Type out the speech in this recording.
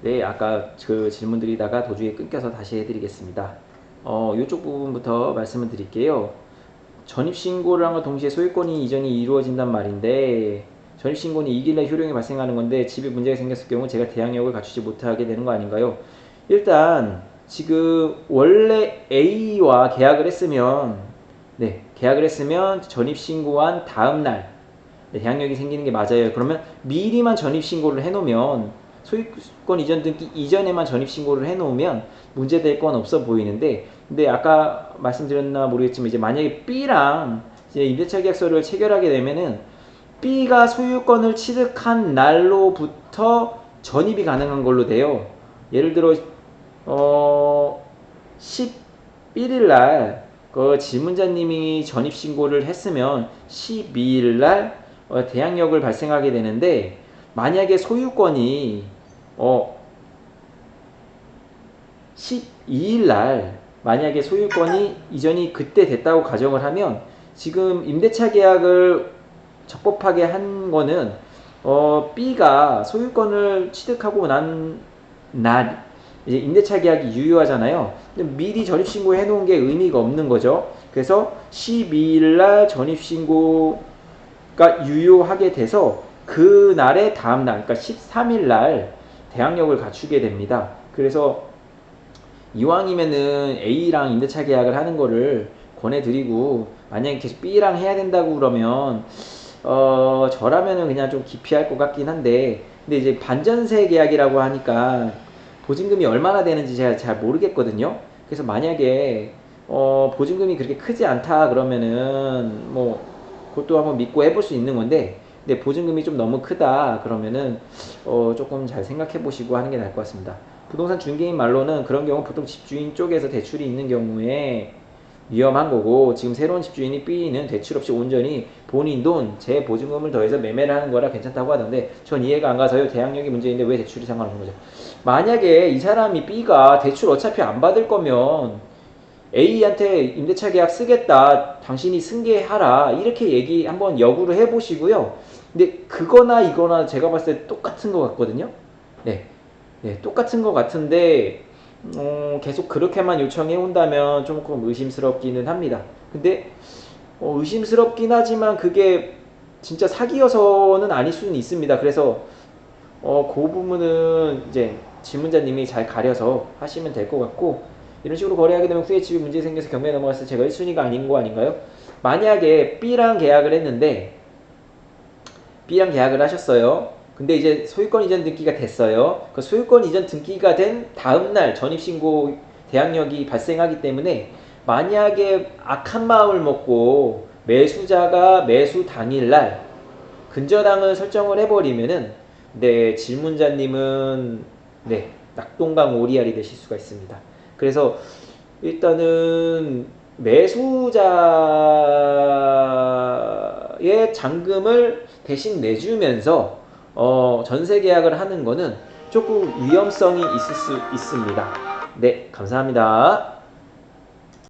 네, 아까 그 질문 드리다가 도중에 끊겨서 다시 해드리겠습니다. 어, 이쪽 부분부터 말씀을 드릴게요. 전입신고랑과 동시에 소유권이 이전이 이루어진단 말인데 전입신고는 이길래 효력이 발생하는 건데 집에 문제가 생겼을 경우 제가 대항력을 갖추지 못하게 되는 거 아닌가요? 일단 지금 원래 A와 계약을 했으면 네 계약을 했으면 전입신고한 다음 날 네, 대항력이 생기는 게 맞아요. 그러면 미리만 전입신고를 해놓으면 소유권 이전 등기 이전에만 전입 신고를 해놓으면 문제될 건 없어 보이는데 근데 아까 말씀드렸나 모르겠지만 이제 만약에 B랑 이제 임대차 계약서를 체결하게 되면은 B가 소유권을 취득한 날로부터 전입이 가능한 걸로 돼요. 예를 들어 어 11일 날 그 질문자님이 전입 신고를 했으면 12일 날 어, 대항력을 발생하게 되는데 만약에 소유권이 어 12일 날 만약에 소유권이 이전이 그때 됐다고 가정을 하면 지금 임대차 계약을 적법하게 한 거는 어 B가 소유권을 취득하고 난 날 이제 임대차 계약이 유효하잖아요. 미리 전입 신고 해 놓은 게 의미가 없는 거죠. 그래서 12일 날 전입 신고가 유효하게 돼서 그 날의 다음 날, 그러니까 13일 날 대항력을 갖추게 됩니다. 그래서 이왕이면은 A랑 임대차 계약을 하는 거를 권해드리고 만약에 계속 B랑 해야 된다고 그러면 어 저라면은 그냥 좀 기피할 것 같긴 한데 근데 이제 반전세 계약이라고 하니까 보증금이 얼마나 되는지 제가 잘 모르겠거든요. 그래서 만약에 어 보증금이 그렇게 크지 않다 그러면은 뭐 그것도 한번 믿고 해볼 수 있는 건데 근데 보증금이 좀 너무 크다 그러면은 어 조금 잘 생각해 보시고 하는 게 나을 것 같습니다. 부동산 중개인 말로는 그런 경우 보통 집주인 쪽에서 대출이 있는 경우에 위험한 거고 지금 새로운 집주인이 B는 대출 없이 온전히 본인 돈, 제 보증금을 더해서 매매를 하는 거라 괜찮다고 하던데 전 이해가 안 가서요. 대항력이 문제인데 왜 대출이 상관없는 거죠? 만약에 이 사람이 B가 대출 어차피 안 받을 거면 A한테 임대차 계약 쓰겠다. 당신이 승계하라. 이렇게 얘기 한번 역으로 해보시고요. 근데 그거나 이거나 제가 봤을 때 똑같은 것 같거든요. 네. 네, 똑같은 것 같은데 어, 계속 그렇게만 요청해 온다면 조금 의심스럽기는 합니다. 근데 어, 의심스럽긴 하지만 그게 진짜 사기여서는 아닐 수는 있습니다. 그래서 어, 그 부분은 이제 질문자님이 잘 가려서 하시면 될 것 같고 이런 식으로 거래하게 되면 후에 집에 문제 생겨서 경매에 넘어갔을 때 제가 1순위가 아닌 거 아닌가요? 만약에 B랑 계약을 했는데 B랑 계약을 하셨어요. 근데 이제 소유권 이전 등기가 됐어요. 그 소유권 이전 등기가 된 다음 날 전입신고 대항력이 발생하기 때문에 만약에 악한 마음을 먹고 매수자가 매수 당일 날 근저당을 설정을 해버리면은 네 질문자님은 네 낙동강 오리알이 되실 수가 있습니다. 그래서 일단은 매수자의 잔금을 대신 내주면서 어, 전세 계약을 하는 거는 조금 위험성이 있을 수 있습니다. 네, 감사합니다.